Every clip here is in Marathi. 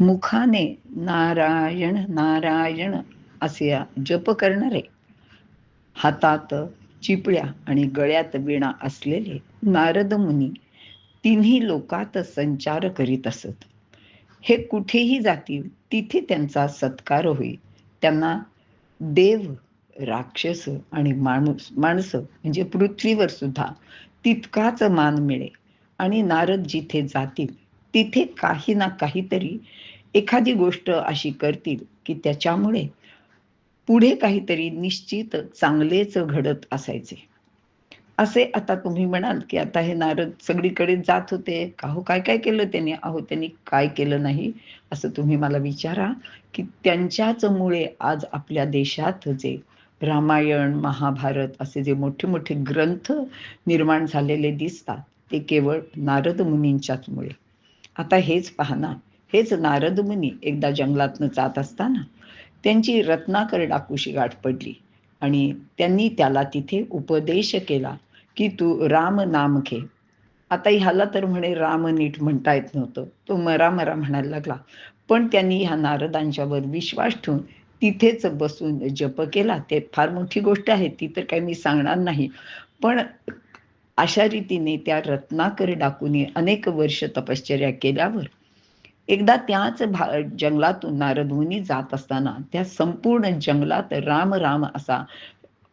मुखाने नारायण नारायण असे जप करणारे. हातात चिपळ्या आणि गळ्यात विणा असलेले नारद मुनी तिन्ही लोकात संचार करीत असत. हे कुठेही जातील तिथे त्यांचा सत्कार होईल. त्यांना देव राक्षस आणि माणूस माणसं म्हणजे पृथ्वीवर सुद्धा तितकाच मान मिळेल. आणि नारद जिथे जातील तिथे काही ना काहीतरी एखादी गोष्ट अशी करतील की त्याच्यामुळे पुढे काहीतरी निश्चित चांगलेच घडत असायचे. असे आता तुम्ही म्हणाल की आता हे नारद सगळीकडे जात होते. काहो काय काय केलं त्यांनी? अहो त्यांनी काय केलं नाही? असं तुम्ही मला विचारा की त्यांच्याच मुळे आज आपल्या देशात जे रामायण महाभारत असे जे मोठे मोठे ग्रंथ निर्माण झालेले दिसतात ते केवळ नारद मुनींच्याच मुळे. आता हेच पाहना हेच नारद मुनी एकदा जंगलातनं जात असताना त्यांची रत्नाकर डाकूशी गाठ पडली आणि त्यांनी त्याला तिथे उपदेश केला की तू राम नाम घे. आता ह्याला तर म्हणे राम नीट म्हणता येत नव्हतं. तो मरा मरा म्हणायला लागला. पण त्यांनी ह्या नारदांच्यावर विश्वास ठेवून तिथेच बसून जप केला. ते फार मोठी गोष्ट आहे ती तर काही मी सांगणार नाही. पण अशा रीतीने त्या रत्नाकर डाकूने अनेक वर्ष तपश्चर्या केल्यावर एकदा त्याच भा जंगलातून नारदमुनी जात असताना त्या संपूर्ण जंगलात राम राम असा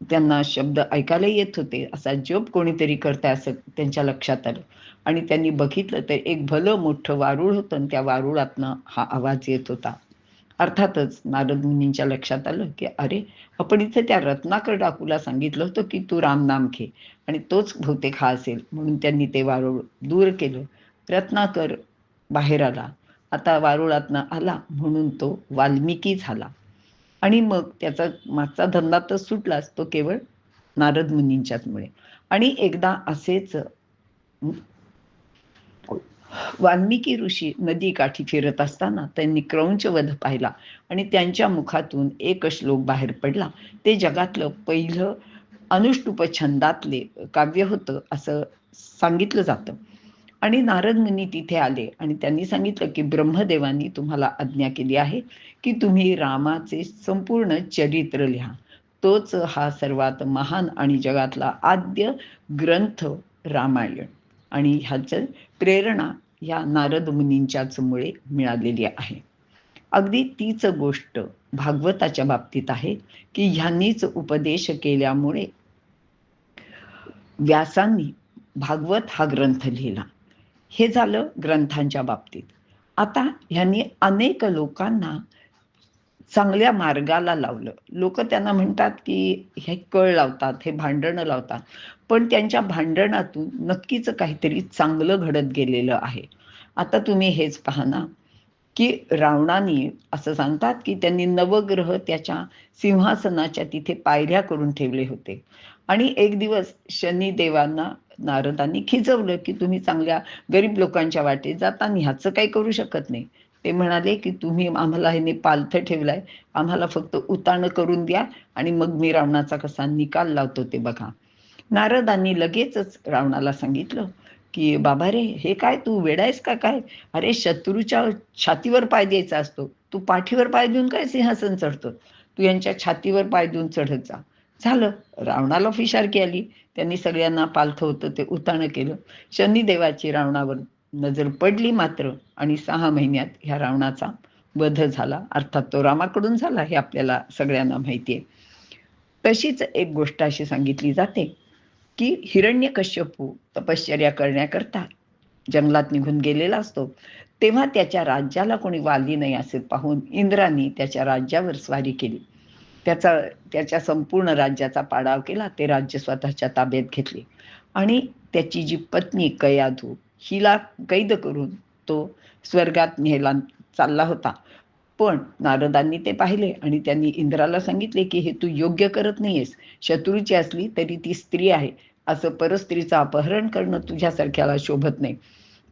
त्यांना शब्द ऐकायला येत होते. असा जप कोणीतरी करताय असं त्यांच्या लक्षात आलं. आणि त्यांनी बघितलं तर एक भलं मोठं वारुळ होतं आणि त्या वारुळातनं हा आवाज येत होता. अर्थातच नारद मुनींच्या लक्षात आलं की अरे आपण इथे त्या रत्नाकर डाकूला सांगितलं होतं की तू रामनाम घे आणि तोच बहुतेक हा असेल. म्हणून त्यांनी ते वारुळ दूर केलं. रत्नाकर बाहेर आला. आता वारुळातनं आला म्हणून तो वाल्मिकी झाला. आणि मग त्याचा मागचा धंदा तर सुटलाच तो केवळ नारद मुनींच्याच मुळे आणि एकदा असेच वाल्मिकी ऋषी नदी काठी फिरत असताना त्यांनी क्रौंच वध पाहिला आणि त्यांच्या मुखातून एक श्लोक बाहेर पडला. ते जगातलं पहिलं अनुष्टुप छंदातले काव्य होतं असं सांगितलं जातं. आणि नारद मुनी तिथे आले आणि त्यांनी सांगितलं की ब्रह्मदेवांनी तुम्हाला आज्ञा केली आहे की तुम्ही रामाचे संपूर्ण चरित्र लिहा. तोच हा सर्वात महान आणि जगातला आद्य ग्रंथ रामायण. आणि ह्याचं प्रेरणा या नारद मुनींच्याच मुळे मिळालेली आहे. अगदी तीच गोष्ट भागवताच्या बाबतीत आहे की ह्यांनीच उपदेश केल्यामुळे व्यासांनी भागवत हा ग्रंथ लिहिला. हे झालं ग्रंथांच्या बाबतीत. आता ह्यांनी अनेक लोकांना चांगल्या मार्गाला लावलं. लोक त्यांना म्हणतात की हे कळ लावतात हे भांडणं लावतात. पण त्यांच्या भांडणातून नक्कीच काहीतरी चांगलं घडत गेलेलं आहे. आता तुम्ही हेच पहा ना की रावणाने असं सांगतात की त्यांनी नवग्रह त्याच्या सिंहासनाच्या तिथे पायऱ्या करून ठेवले होते. आणि एक दिवस शनिदेवांना नारदांनी खिजवलं की तुम्ही चांगल्या गरीब लोकांच्या वाटे जाताना ह्याचं काही करू शकत नाही. ते म्हणाले की तुम्ही आम्हाला ह्याने पालथं ठेवलाय. आम्हाला फक्त उताणं करून द्या आणि मग मी रावणाचा कसा निकाल लावतो ते बघा. नारदांनी लगेचच रावणाला सांगितलं की बाबा रे हे काय तू वेडायस का काय? अरे शत्रूच्या छातीवर पाय द्यायचा असतो. तू पाठीवर पाय देऊन काय सिंहासन चढतो? तू यांच्या छातीवर पाय देऊन चढत जा. झालं. रावणाला फिशारकी आली. त्यांनी सगळ्यांना पालथं होतं ते उताणं केलं. शनिदेवाची रावणावर नजर पडली मात्र आणि सहा महिन्यात ह्या रावणाचा वध झाला. अर्थात तो रामाकडून झाला हे आपल्याला सगळ्यांना माहिती आहे. तशीच एक गोष्ट अशी सांगितली जाते की हिरण्य कश्यपू तपश्चर्या करण्याकरता जंगलात निघून गेलेला असतो. तेव्हा त्याच्या राज्याला कोणी वाली नाही असे पाहून इंद्राने त्याच्या राज्यावर स्वारी केली. त्याचा त्याच्या संपूर्ण राज्याचा पाडाव केला. ते राज्य स्वतःच्या ताब्यात घेतले. आणि त्याची जी पत्नी कयाधू हिला कैद करून तो स्वर्गात न्यायला चालला होता. पण नारदांनी ते पाहिले आणि त्यांनी इंद्राला सांगितले की हे तू योग्य करत नाहीयेस. शत्रूची असली तरी ती स्त्री आहे. असं परस्त्रीचं अपहरण करणं तुझ्यासारख्याला शोभत नाही.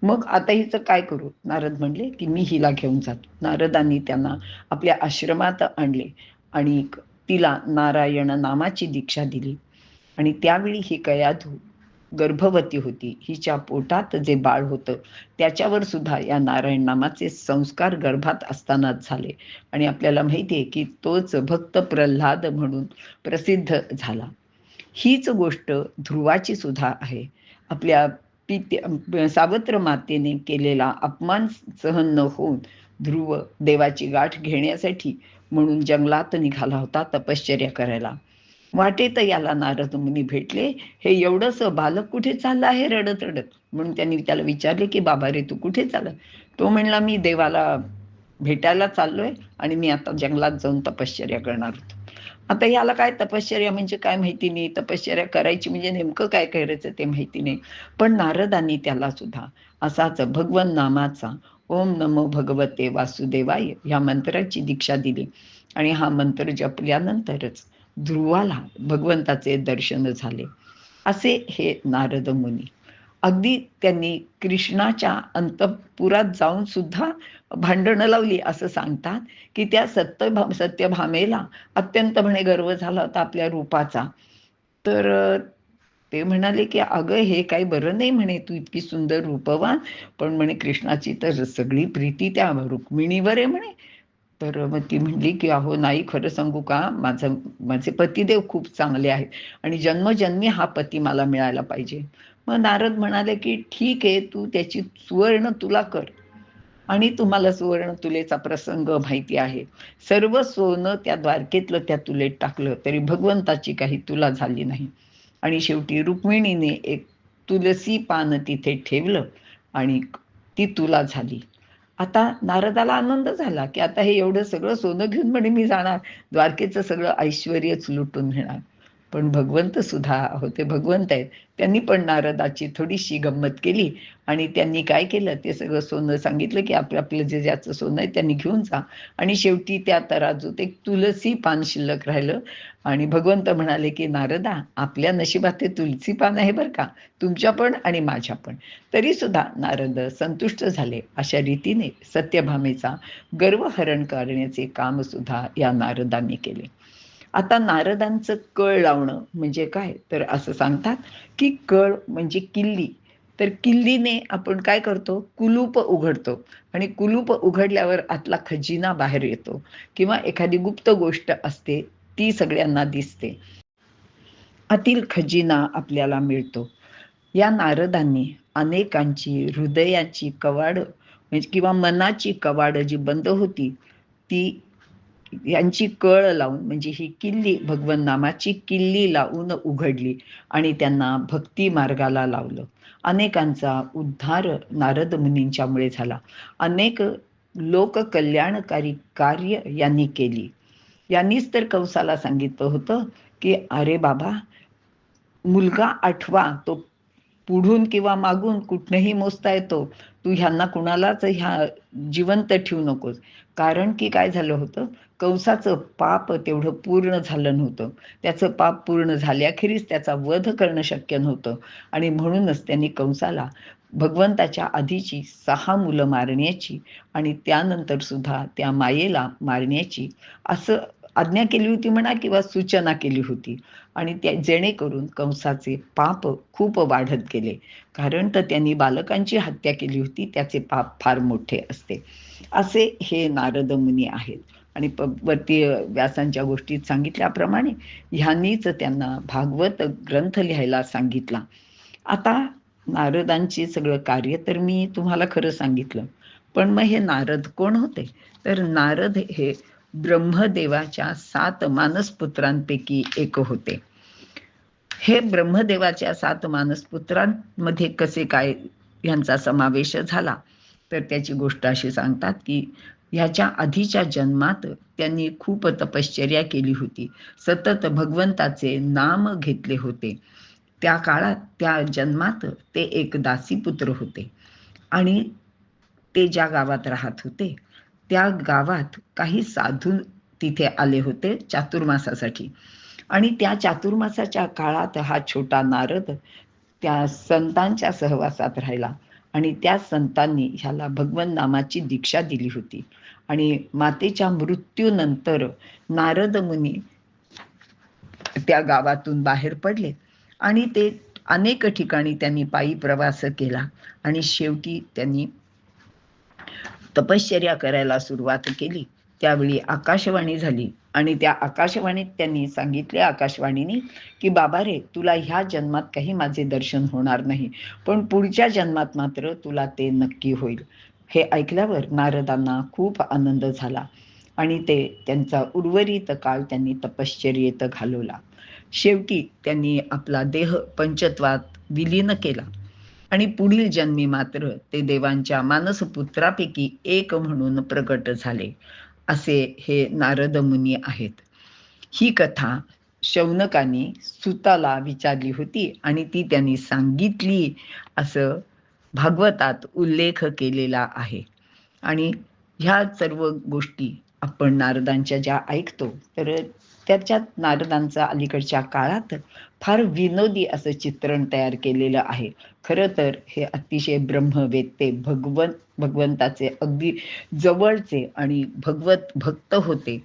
मग आता हिचं काय करू? नारद म्हणले की मी हिला घेऊन जातो. नारदांनी त्यांना आपल्या आश्रमात आणले आणि तिला नारायण नामाची दीक्षा दिली. आणि त्यावेळी ही कयाधू गर्भवती होती. हिच्या पोटात जे बाळ होतं त्याच्यावर सुद्धा या नारायण नामाचे संस्कार गर्भात असतानाच झाले. आणि आपल्याला माहिती आहे की तोच भक्त प्रल्हाद म्हणून प्रसिद्ध झाला. हीच गोष्ट ध्रुवाची सुद्धा आहे. आपल्या पित्य सावत्र मातेने केलेला अपमान सहन न होऊन ध्रुव देवाची गाठ घेण्यासाठी म्हणून जंगलात निघाला होता तपश्चर्या करायला. वाटेत याला नारद मुनी भेटले. हे एवढंच बालक कुठे चाललं आहे रडत रडत म्हणून त्यांनी त्याला विचारले की बाबा रे तू कुठे चालला? तो म्हणला मी देवाला भेटायला चाललोय आणि मी आता जंगलात जाऊन तपश्चर्या करणार होतो. आता याला काय तपश्चर्या म्हणजे काय माहिती नाही. तपश्चर्या करायची म्हणजे नेमकं काय करायचं ते माहिती नाही. पण नारदांनी त्याला सुद्धा असाच भगवन नामाचा ओम नमो भगवते वासुदेवाय ह्या मंत्राची दीक्षा दिली. आणि हा मंत्र जपल्यानंतरच ध्रुवाला भगवंताचे दर्शन झाले. असे हे नारद मुनी. अगदी त्यांनी कृष्णाच्या अंतपुरात जाऊन सुद्धा भांडणं लावली असं सांगतात की त्या सत्यभा सत्यभामेला अत्यंत म्हणे गर्व झाला होता आपल्या रूपाचा. तर ते म्हणाले की अगं हे काही बरं नाही म्हणे तू इतकी सुंदर रूपवान पण म्हणे कृष्णाची तर सगळी प्रीती त्या रुक्मिणीवर आहे म्हणे. तर मग ती म्हणली की अहो नाही खरं सांगू का? माझं माझे पतिदेव खूप चांगले आहेत आणि जन्मजन्मी हा पती मला मिळायला पाहिजे. मग नारद म्हणाले की ठीक आहे तू त्याची सुवर्ण तुला कर आणि तुम्हाला सुवर्ण तुलेचा प्रसंग माहिती आहे. सर्व सोनं त्या द्वारकेतलं त्या तुलेत टाकलं तरी भगवंताची काही तुला झाली नाही. आणि शेवटी रुक्मिणीने एक तुलसी पान तिथे ठेवलं आणि ती तुला झाली. आता नारदाला आनंद झाला की आता हे एवढं सगळं सोनं घेऊन म्हणे मी जाणार. द्वारकेचं सगळं ऐश्वर्यच लुटून घेणार. पण भगवंत सुद्धा होते भगवंत आहेत. त्यांनी पण नारदाची थोडीशी गंमत केली आणि त्यांनी काय केलं ते सगळं सोनं सांगितलं की आपलं आपलं जे ज्याचं सोनं आहे त्यांनी घेऊन जा. आणि शेवटी त्या तराजूत एक तुलसी पान शिल्लक राहिलं आणि भगवंत म्हणाले की नारदा आपल्या नशिबात ते तुलसी पान आहे बरं का. तुमच्या पण आणि माझ्या पण. तरी सुद्धा नारद संतुष्ट झाले अशा रीतीने सत्यभामेचा गर्वहरण करण्याचे काम सुद्धा या नारदांनी केले. आता नारदांचं कळ लावणं म्हणजे काय? तर असं सांगतात की कळ म्हणजे किल्ली. तर किल्लीने आपण काय करतो? कुलूप उघडतो. आणि कुलूप उघडल्यावर आतला खजिना बाहेर येतो. किंवा एखादी गुप्त गोष्ट असते ती सगळ्यांना दिसते. आतील खजिना आपल्याला मिळतो. या नारदांनी अनेकांची हृदयाची कवाड म्हणजे किंवा मनाची कवाड जी बंद होती ती यांची कळ लावून म्हणजे ही किल्ली भगवन नामाची किल्ली लावून उघडली आणि त्यांना भक्ती मार्गाला लावलं. अनेकांचा उद्धार नारद मुनींच्यामुळे झाला. अनेक लोककल्याणकारी कार्य यांनी केली. यांनीच तर कंसाला सांगितलं होतं की अरे बाबा मुलगा आठवा तो पुढून किंवा मागून कुठनंही मोजता येतो. तू ह्यांना कुणालाच ह्या जिवंत ठेवू नकोस. कारण की काय झालं होतं? कंसाचं पाप तेवढं पूर्ण झालं नव्हतं. त्याचं पाप पूर्ण झाल्याखेरीज त्याचा वध करणं शक्य नव्हतं. आणि म्हणूनच त्यांनी कंसाला भगवंताच्या आधीची सहा मुलं मारण्याची आणि त्यानंतर सुद्धा त्या मायेला मारण्याची असं आज्ञा केली होती म्हणा किंवा सूचना केली होती. आणि त्या जेणेकरून कंसाचे पाप खूप वाढत गेले. कारण तर त्यांनी बालकांची हत्या केली होती त्याचे पाप फार मोठे असते. असे हे नारद मुनी आहेत. आणि वरती व्यासांच्या गोष्टीत सांगितल्याप्रमाणे ह्यांनीच त्यांना भागवत ग्रंथ लिहायला सांगितला. आता नारदांचे सगळं कार्य तर मी तुम्हाला खरं सांगितलं. पण मग हे नारद कोण होते? तर नारद हे ब्रह्मदेवाच्या सात मानसपुत्रांपैकी एक होते. हे ब्रह्मदेवाच्या सात मानसपुत्रांमध्ये कसे काय ह्यांचा समावेश झाला? तर त्याची गोष्ट अशी सांगतात की ह्याच्या आधीच्या जन्मात त्यांनी खूप तपश्चर्या केली होती. सतत भगवंताचे नाम घेतले होते. त्या काळात त्या जन्मात ते एक दासीपुत्र होते आणि ते ज्या गावात राहत होते त्या गावात काही साधू तिथे आले होते चातुर्मासासाठी. आणि त्या चातुर्मासाच्या काळात हा छोटा नारद त्या संतांच्या सहवासात राहिला. आणि त्या संतांनी ह्याला भगवन नामाची दीक्षा दिली होती. आणि मातेच्या मृत्यूनंतर नारद मुनी त्या गावातून बाहेर पडले. आणि ते अनेक ठिकाणी त्यांनी पायी प्रवास केला. आणि शेवटी त्यांनी तपश्चर्या करायला सुरुवात केली. त्यावेळी आकाशवाणी झाली आणि त्या आकाशवाणीत त्यांनी सांगितले आकाशवाणीने की बाबा रे तुला ह्या जन्मात काही माझे दर्शन होणार नाही पण पुढच्या जन्मात मात्र तुला ते नक्की होईल. हे ऐकल्यावर नारदांना खूप आनंद झाला आणि ते त्यांचा उर्वरित काळ त्यांनी तपश्चर्येत घालवला. शेवटी त्यांनी आपला देह पंचत्वात विलीन केला. आणि पुढील जन्मी मात्र ते देवांच्या मानसपुत्रापैकी एक म्हणून प्रकट झाले. असे हे नारद मुनी आहेत. ही कथा शौनकाने सुताला विचारली होती आणि ती त्यांनी सांगितली असं भागवतात उल्लेख केलेला आहे. आणि ह्या सर्व गोष्टी आपण नारदांच्या ज्या ऐकतो तर त्याच्यात नारदांचा अलीकडच्या काळात फार विनोदी असं चित्रण तयार केलेलं आहे. खरं तर हे अतिशय ब्रह्मवेत्ते भगवंत भगवंताचे अगदी जवळचे आणि भगवत भक्त होते.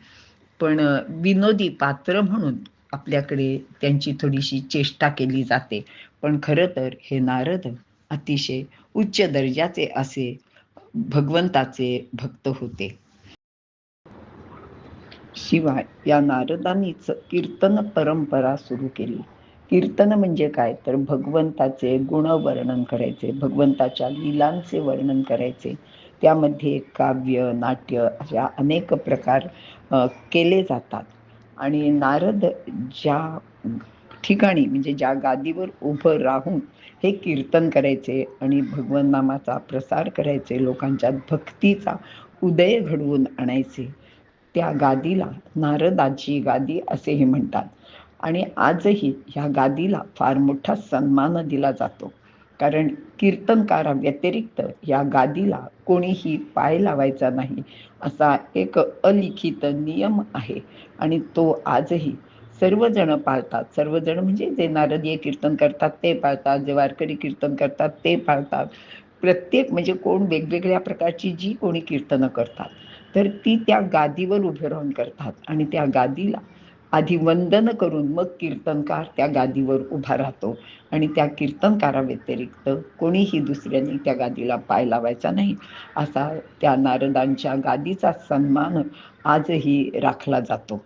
पण विनोदी पात्र म्हणून आपल्याकडे त्यांची थोडीशी चेष्टा केली जाते. पण खरं तर हे नारद अतिशय उच्च दर्जाचे असे भगवंताचे भक्त होते. शिवाय या नारदांनीच कीर्तन परंपरा सुरू केली. कीर्तन म्हणजे काय? तर भगवंताचे गुण वर्णन करायचे भगवंताच्या लीलांचे वर्णन करायचे. त्यामध्ये काव्य नाट्य अशा अनेक प्रकार केले जातात. आणि नारद ज्या ठिकाणी म्हणजे ज्या गादीवर उभं राहून हे कीर्तन करायचे आणि भगवन नामाचा प्रसार करायचे लोकांच्या भक्तीचा उदय घडवून आणायचे. त्या गादीला नारदाची गादी असेही म्हणतात. आणि आजही ह्या गादीला फार मोठा सन्मान दिला जातो. कारण कीर्तनकारा व्यतिरिक्त या गादीला कोणीही पाय लावायचा नाही असा एक अलिखित नियम आहे. आणि तो आजही सर्वजण पाळतात. सर्वजण म्हणजे जे नारदीय कीर्तन करतात ते पाळतात. जे वारकरी कीर्तन करतात ते पाळतात. प्रत्येक म्हणजे कोण वेगवेगळ्या प्रकारची जी कोणी कीर्तनं करतात. तर ती त्या गादीवर उभे राहून करतात आणि त्या गादीला आधी वंदन करून मग कीर्तनकार त्या गादीवर उभा राहतो आणि त्या कीर्तनकारा व्यतिरिक्त कोणीही दुसऱ्यांनी त्या गादीला पाय लावायचा नाही. असा त्या नारदांच्या गादीचा सन्मान आजही राखला जातो.